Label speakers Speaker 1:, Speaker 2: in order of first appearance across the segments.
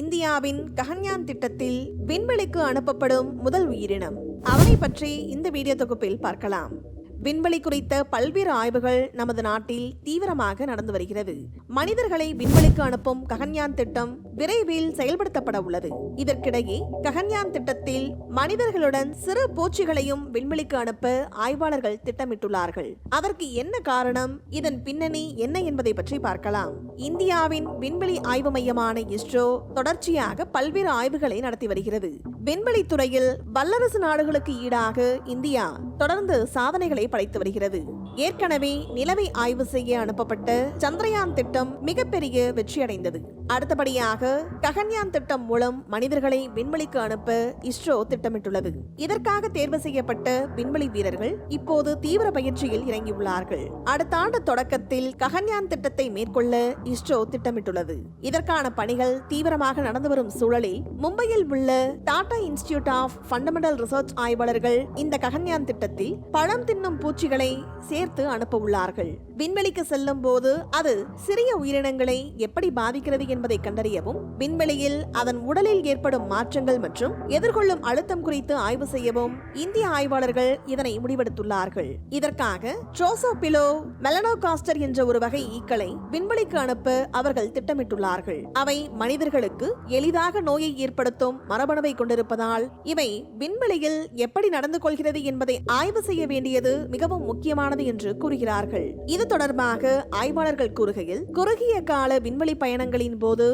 Speaker 1: இந்தியாவின் ககன்யான் திட்டத்தில் விண்வெளிக்கு அனுப்பப்படும் முதல் உயிரினம். அவனை பற்றி இந்த வீடியோ தொகுப்பில் பார்க்கலாம். விண்வெளி குறித்த பல்வேறு ஆய்வுகள் நமது நாட்டில் தீவிரமாக நடந்து வருகிறது. மனிதர்களை விண்வெளிக்கு அனுப்பும் ககன்யான் திட்டம் விரைவில் செயல்படுத்தப்பட உள்ளது. இதற்கிடையே ககன்யான் திட்டத்தில் மனிதர்களுடன் சிறு பூச்சிகளையும் விண்வெளிக்கு அனுப்ப ஆய்வாளர்கள் திட்டமிட்டுள்ளார்கள். அதற்கு என்ன காரணம்? இதன் பின்னணி என்ன என்பதை பற்றி பார்க்கலாம். இந்தியாவின் விண்வெளி ஆய்வு மையமான இஸ்ரோ தொடர்ச்சியாக பல்வேறு ஆய்வுகளை நடத்தி வருகிறது. விண்வெளி துறையில் வல்லரசு நாடுகளுக்கு ஈடாக இந்தியா தொடர்ந்து சாதனைகளை படைத்து வருகிறது. ஏற்கனவே நிலவை ஆய்வு செய்ய அனுப்பப்பட்ட சந்திரயான் திட்டம் மிகப்பெரிய வெற்றியடைந்தது. அடுத்தபடியாக ககன்யான் திட்டம் மூலம் மனிதர்களை விண்வெளிக்கு அனுப்ப இஸ்ரோ திட்டமிட்டுள்ளது. இதற்காக தேர்வு செய்யப்பட்ட விண்வெளி வீரர்கள் இப்போது தீவிர பயிற்சியில் இறங்கியுள்ளார்கள். அடுத்த ஆண்டு தொடக்கத்தில் ககன்யான் திட்டத்தை மேற்கொள்ள இஸ்ரோ திட்டமிட்டுள்ளது. இதற்கான பணிகள் தீவிரமாக நடந்து வரும் சூழலில் மும்பையில் உள்ள Tata Institute of Fundamental Research ஆய்வாளர்கள் இந்த ககன்யான் திட்டத்தில் பழம் தின்னும் பூச்சிகளை சேர்த்து அனுப்ப உள்ளார்கள் விண்வெளிக்கு செல்லும் போது அது சிறிய உயிரினங்களை எப்படி பாதிக்கிறது என்பதை கண்டறியவும் விண்வெளியில் அதன் உடலில் ஏற்படும் மாற்றங்கள் மற்றும் எதிர்கொள்ளும் அழுத்தம் குறித்து ஆய்வு செய்யவும் இந்திய ஆய்வாளர்கள் இதனை முடிவெடுத்துள்ளார்கள். இதற்காக ட்ரோசோபிலோ மெலனோகாஸ்டர் என்ற ஒரு வகை ஈக்களை விண்வெளிக்கு அனுப்ப அவர்கள் திட்டமிட்டுள்ளார்கள். அவை மனிதர்களுக்கு எளிதாக நோயை ஏற்படுத்தும் மரபணுவை கொண்டிருப்பதால் இவை விண்வெளியில் எப்படி நடந்து கொள்கிறது என்பதை ஆய்வு செய்ய வேண்டியது மிகவும் முக்கியமானது என்று கூறுகிறார்கள். இது தொடர்பாக ஆய்வாளர்கள் கூறுகையில் குறுகிய கால விண்வெளி பயணங்களின் போது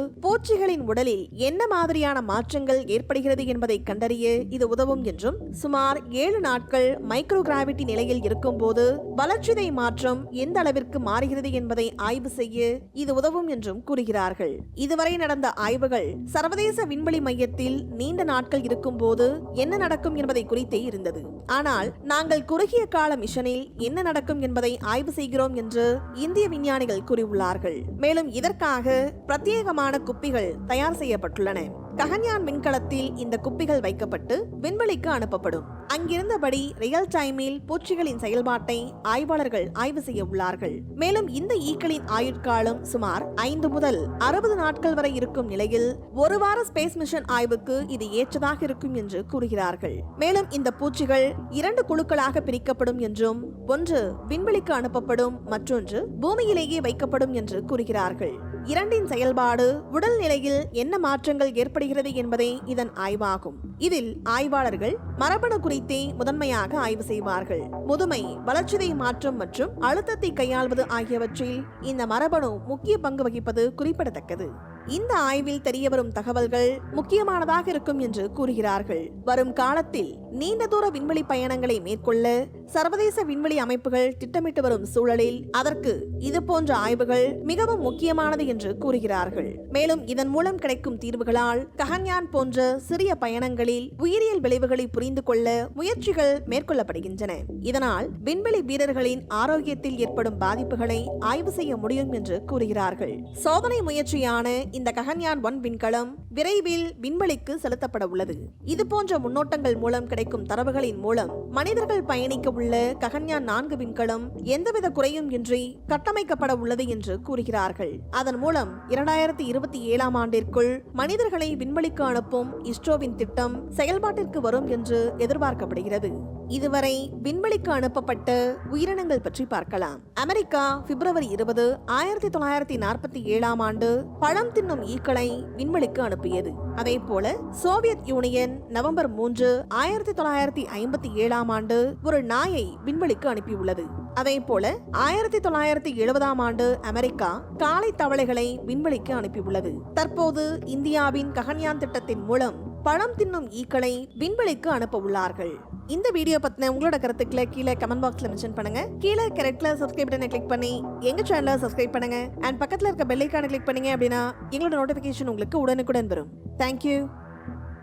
Speaker 1: பூச்சிகளின் உடலில் என்ன மாதிரியான மாற்றங்கள் ஏற்படுகிறது என்பதை கண்டறிய இது உதவும் என்றும் சுமார் ஏழு நாட்கள் மைக்ரோ கிராவிட்டி நிலையில் இருக்கும் போது வளர்ச்சிதை மாற்றம் எந்த அளவிற்கு மாறுகிறது என்பதை ஆய்வு செய்ய இது உதவும் என்றும் கூறுகிறார்கள். இதுவரை நடந்த ஆய்வுகள் சர்வதேச விண்வெளி மையத்தில் நீண்ட நாட்கள் இருக்கும் போது என்ன நடக்கும் என்பதை குறித்தே இருந்தது. ஆனால் நாங்கள் குறுகிய கால மிஷனில் என்ன நடக்கும் என்பதை ஆய்வு செய்கிறோம் என்று இந்திய விஞ்ஞானிகள் கூறியுள்ளார்கள். மேலும் இதற்காக பிரத்யேகமான குப்பிகள் தயார் செய்யப்பட்டுள்ளன. ககன்யான் விண்கலத்தில் இந்த குப்பிகள் வைக்கப்பட்டு விண்வெளிக்கு அனுப்பப்படும். அங்கிருந்தபடி ரியல் டைமில் பூச்சிகளின் செயல்பாட்டை ஆய்வாளர்கள் ஆய்வு செய்ய உள்ளார்கள். மேலும் இந்த ஈக்களின் ஆயுட்காலம் சுமார் ஐந்து முதல் அறுபது நாட்கள் வரை இருக்கும் நிலையில் ஒரு வார ஸ்பேஸ் மிஷன் ஆய்வுக்கு இது ஏற்றதாக இருக்கும் என்று கூறுகிறார்கள். மேலும் இந்த பூச்சிகள் இரண்டு குழுக்களாக பிரிக்கப்படும் என்றும் ஒன்று விண்வெளிக்கு அனுப்பப்படும் மற்றொன்று பூமியிலேயே வைக்கப்படும் என்று கூறுகிறார்கள். இரண்டின் செயல்பாடு உடல் நிலையில் என்ன மாற்றங்கள் ஏற்படுகிறது என்பதே இதன் ஆய்வாகும். இதில் ஆய்வாளர்கள் மரபணு குறித்தே முதன்மையாக ஆய்வு செய்வார்கள். முதுமை வளர்ச்சிதை மாற்றம் மற்றும் அழுத்தத்தை கையாள்வது ஆகியவற்றில் இந்த மரபணு முக்கிய பங்கு வகிப்பது குறிப்பிடத்தக்கது. இந்த ஆய்வில் தெரியவரும் தகவல்கள் முக்கியமானதாக இருக்கும் என்று கூறுகிறார்கள். வரும் காலத்தில் நீண்ட தூர விண்வெளி பயணங்களை மேற்கொள்ள சர்வதேச விண்வெளி அமைப்புகள் திட்டமிட்டு வரும் சூழலில் அதற்கு இது போன்ற ஆய்வுகள் மிகவும் முக்கியமானது என்று கூறுகிறார்கள். மேலும் இதன் மூலம் கிடைக்கும் தீர்வுகளால் ககன்யான் போன்ற சிறிய பயணங்களில் உயிரியல் விளைவுகளை புரிந்து கொள்ள முயற்சிகள் மேற்கொள்ளப்படுகின்றன. இதனால் விண்வெளி வீரர்களின் ஆரோக்கியத்தில் ஏற்படும் பாதிப்புகளை ஆய்வு செய்ய முடியும் என்று கூறுகிறார்கள். சோதனை முயற்சியான இந்த ககன்யான் ஒன் விண்கலம் விரைவில் விண்வெளிக்கு செலுத்தப்பட உள்ளது. இது போன்ற முன்னோட்டங்கள் மூலம் கிடைக்கும் தரவுகளின் மூலம் மனிதர்கள் பயணிக்க உள்ள ககன்யான் நான்கு விண்கலம் எந்தவித குறையும் இன்றி கட்டமைக்கப்பட உள்ளது என்று கூறுகிறார்கள். அதன் மூலம் இரண்டாயிரத்தி இருபத்தி ஏழாம் ஆண்டிற்குள் மனிதர்களை விண்வெளிக்கு அனுப்பும் இஸ்ரோவின் திட்டம் செயல்பாட்டிற்கு வரும் என்று எதிர்பார்க்கப்படுகிறது. இதுவரை விண்வெளிக்கு அனுப்பப்பட்ட உயிரினங்கள் பற்றி பார்க்கலாம். அமெரிக்கா பிப்ரவரி இருபது ஆயிரத்தி தொள்ளாயிரத்தி நாற்பத்தி ஏழாம் ஆண்டு பழம் தின்னும் ஈக்களை விண்வெளிக்கு அனுப்பியது. அதே போல சோவியத் யூனியன் நவம்பர் மூன்று ஆயிரத்தி தொள்ளாயிரத்தி ஐம்பத்தி ஏழாம் ஆண்டு ஒரு நாயை விண்வெளிக்கு அனுப்பியுள்ளது. அதே போல ஆயிரத்தி தொள்ளாயிரத்தி எழுபதாம் ஆண்டு அமெரிக்கா காலை தவளைகளை விண்வெளிக்கு அனுப்பியுள்ளது. தற்போது இந்தியாவின் ககன்யான் திட்டத்தின் மூலம் பழம் தின்னும் ஈக்களை விண்வெளிக்கு அனுப்ப உள்ளார்கள் இந்த வீடியோ பத்தின உங்களோட கருத்துக்களை கீழே கமெண்ட் பாக்ஸ்ல மென்ஷன் பண்ணுங்க. கீழே கரெக்ட்ல சப்ஸ்கிரைப் பட்டனை கிளிக் பண்ணி எங்க சேனலை சப்ஸ்கிரைப் பண்ணுங்க. அண்ட் பக்கத்துல இருக்க பெல் ஐக்கானை கிளிக் பண்ணீங்க அப்படின்னா எங்களோட நோட்டிபிகேஷன் உங்களுக்கு உடனுக்குடன் வரும். தேங்க்யூ